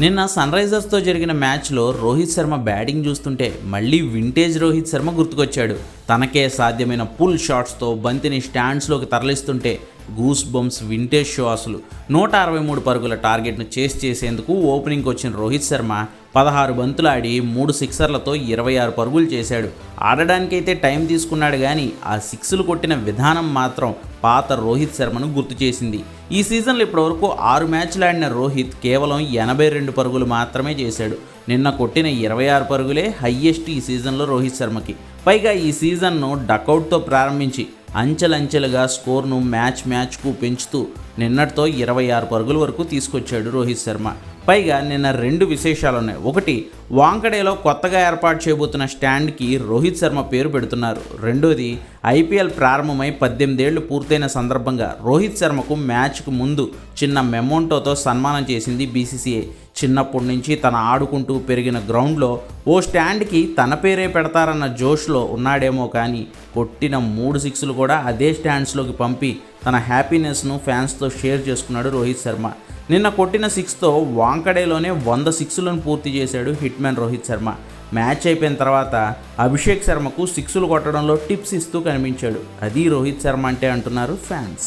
నిన్న సన్ రైజర్స్తో జరిగిన మ్యాచ్లో రోహిత్ శర్మ బ్యాటింగ్ చూస్తుంటే మళ్ళీ వింటేజ్ రోహిత్ శర్మ గుర్తుకొచ్చాడు. తనకే సాధ్యమైన పుల్ షాట్స్తో బంతిని స్టాండ్స్లోకి తరలిస్తుంటే గూస్ బంప్స్ వింటేజ్ షో అసలు. నూట అరవై మూడు పరుగుల టార్గెట్ను చేస్ చేసేందుకు ఓపెనింగ్కి వచ్చిన రోహిత్ శర్మ పదహారు బంతులు ఆడి మూడు సిక్సర్లతో ఇరవై ఆరు పరుగులు చేశాడు. ఆడడానికైతే టైం తీసుకున్నాడు కానీ ఆ సిక్స్లు కొట్టిన విధానం మాత్రం పాత రోహిత్ శర్మను గుర్తు చేసింది. ఈ సీజన్లో ఇప్పటివరకు ఆరు మ్యాచ్లు ఆడిన రోహిత్ కేవలం ఎనభై రెండు పరుగులు మాత్రమే చేశాడు. నిన్న కొట్టిన ఇరవై ఆరు పరుగులే హయ్యెస్ట్ ఈ సీజన్లో రోహిత్ శర్మకి. పైగా ఈ సీజన్ను డకౌట్తో ప్రారంభించి అంచెలంచెలుగా స్కోర్ను మ్యాచ్ మ్యాచ్కు పెంచుతూ నిన్నటితో ఇరవై ఆరు పరుగుల వరకు తీసుకొచ్చాడు రోహిత్ శర్మ. పైగా నిన్న రెండు విశేషాలు ఉన్నాయి ఒకటి వాంకడేలో కొత్తగా ఏర్పాటు చేయబోతున్న స్టాండ్కి రోహిత్ శర్మ పేరు పెడుతున్నారు. రెండోది ఐపీఎల్ ప్రారంభమై పద్దెనిమిదేళ్ళు పూర్తయిన సందర్భంగా రోహిత్ శర్మకు మ్యాచ్కు ముందు చిన్న మెమోంటోతో సన్మానం చేసింది బీసీసీఐ. చిన్నప్పటి నుంచి తన ఆడుకుంటూ పెరిగిన గ్రౌండ్లో ఓ స్టాండ్కి తన పేరే పెడతారన్న జోష్లో ఉన్నాడేమో కానీ కొట్టిన మూడు సిక్స్లు కూడా అదే స్టాండ్స్లోకి పంపి తన హ్యాపీనెస్ను ఫ్యాన్స్తో షేర్ చేసుకున్నాడు రోహిత్ శర్మ. నిన్న కొట్టిన సిక్స్తో వాంకడేలోనే వంద సిక్స్లను పూర్తి చేశాడు hit man Rohit Sharma. Match అయిపోయిన తర్వాత అభిషేక్ శర్మకు సిక్స్లు కొట్టడంలో టిప్స్ ఇస్తూ కనిపించాడు. అది రోహిత్ శర్మ అంటే అంటున్నారు ఫ్యాన్స్.